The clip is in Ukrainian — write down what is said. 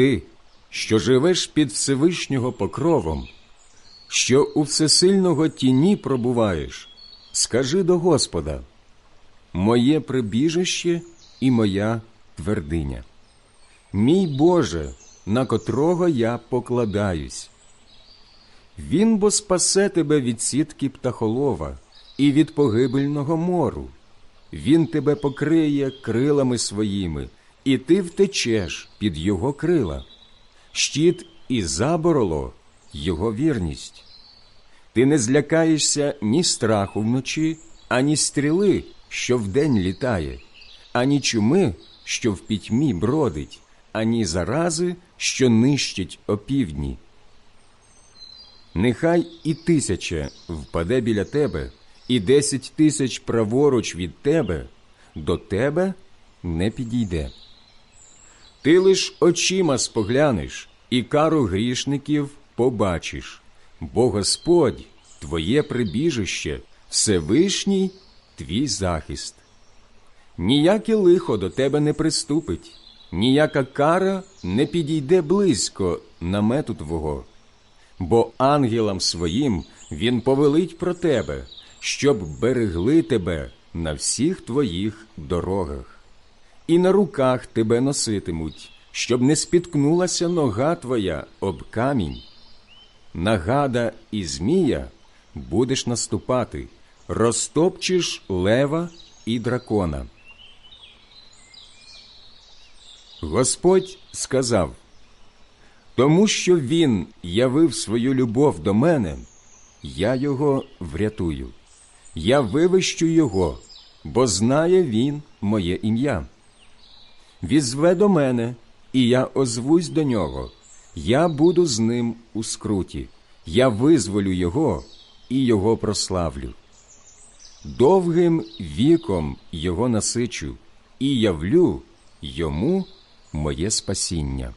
Ти, що живеш під Всевишнього покровом, що у всесильного тіні пробуваєш, скажи до Господа, моє прибіжище і моя твердиня. Мій Боже, на котрого я покладаюсь. Він бо спасе тебе від сітки птахолова і від погибельного мору. Він тебе покриє крилами своїми, і ти втечеш під його крила. Щит і забороло його вірність. Ти не злякаєшся ні страху вночі, ані стріли, що вдень літає, ані чуми, що в пітьмі бродить, ані зарази, що нищить опівдні. Нехай і тисяча впаде біля тебе, і десять тисяч праворуч від тебе, до тебе не підійде. Ти лиш очима споглянеш, і кару грішників побачиш, бо Господь твоє прибіжище, Всевишній твій захист. Ніяке лихо до тебе не приступить, ніяка кара не підійде близько намету твого. Бо ангелам своїм він повелить про тебе, щоб берегли тебе на всіх твоїх дорогах, і на руках тебе носитимуть, щоб не спіткнулася нога твоя об камінь. На гада і змія будеш наступати, розтопчеш лева і дракона. Господь сказав тому що він явив свою любов до мене, я його врятую. Я вивищу його, бо знає він моє ім'я. Візве до мене, і я озвусь до нього. Я буду з ним у скруті, я визволю його і його прославлю. Довгим віком його насичу і явлю йому моє спасіння.